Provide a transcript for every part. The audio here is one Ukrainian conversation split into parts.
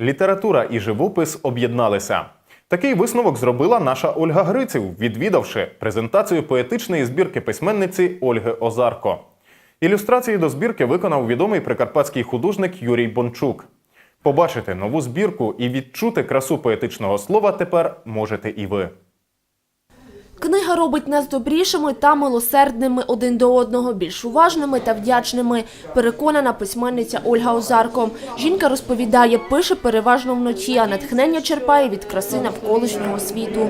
Література і живопис об'єдналися. Такий висновок зробила наша Ольга Гриців, відвідавши презентацію поетичної збірки письменниці Ольги Озарко. Ілюстрації до збірки виконав відомий прикарпатський художник Юрій Бончук. Побачити нову збірку і відчути красу поетичного слова тепер можете і ви. Книга робить нас добрішими та милосердними один до одного, більш уважними та вдячними. Переконана письменниця Ольга Озарко. Жінка розповідає, пише переважно вночі, а натхнення черпає від краси навколишнього світу.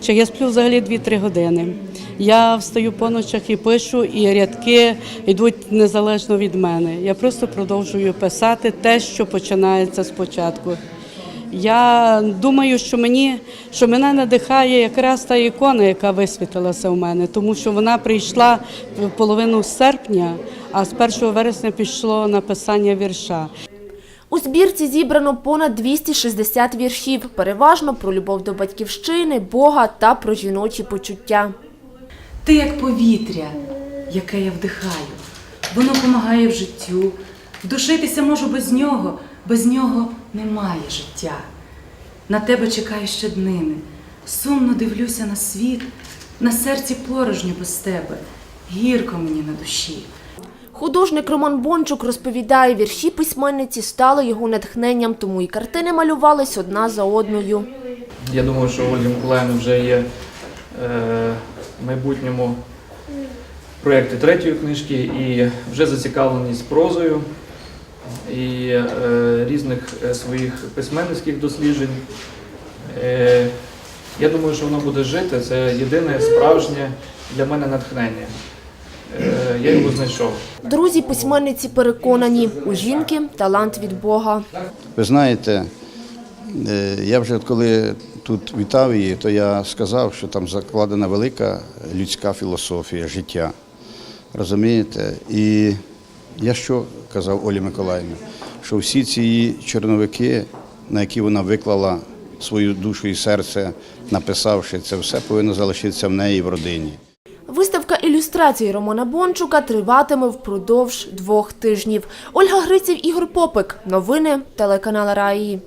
Чи я сплю взагалі 2-3 години. Я встаю по ночах і пишу, і рядки йдуть незалежно від мене. Я просто продовжую писати те, що починається спочатку. Я думаю, що мені що мене надихає якраз та ікона, яка висвітилася у мене, тому що вона прийшла в половину серпня, а з 1 вересня пішло написання вірша. У збірці зібрано понад 260 віршів, переважно про любов до батьківщини, Бога та про жіночі почуття. Ти як повітря, яке я вдихаю. Воно помагає в життю. Вдушитися можу без нього, без нього немає життя. На тебе чекаю щоднини. Сумно дивлюся на світ, на серці порожньо без тебе. Гірко мені на душі. Художник Роман Бончук розповідає, вірші письменниці стали його натхненням, тому і картини малювались одна за одною. Я думаю, що у Ольги Миколаївни вже є е, в майбутньому проєкти третьої книжки і вже зацікавленість прозою і е, різних е, своїх письменницьких досліджень. Е, я думаю, що воно буде жити. Це єдине справжнє для мене натхнення. Е, я його знайшов. Друзі письменниці переконані, у жінки талант від Бога. Ви знаєте, е, я вже коли тут вітав її, то я сказав, що там закладена велика людська філософія життя. Розумієте? І я що казав Олі Миколаївні? Що всі ці її чорновики, на які вона виклала свою душу і серце, написавши це все, повинно залишитися в неї і в родині. Виставка ілюстрацій Романа Бончука триватиме впродовж двох тижнів. Ольга Гриців, Ігор Попик. Новини телеканал Раї.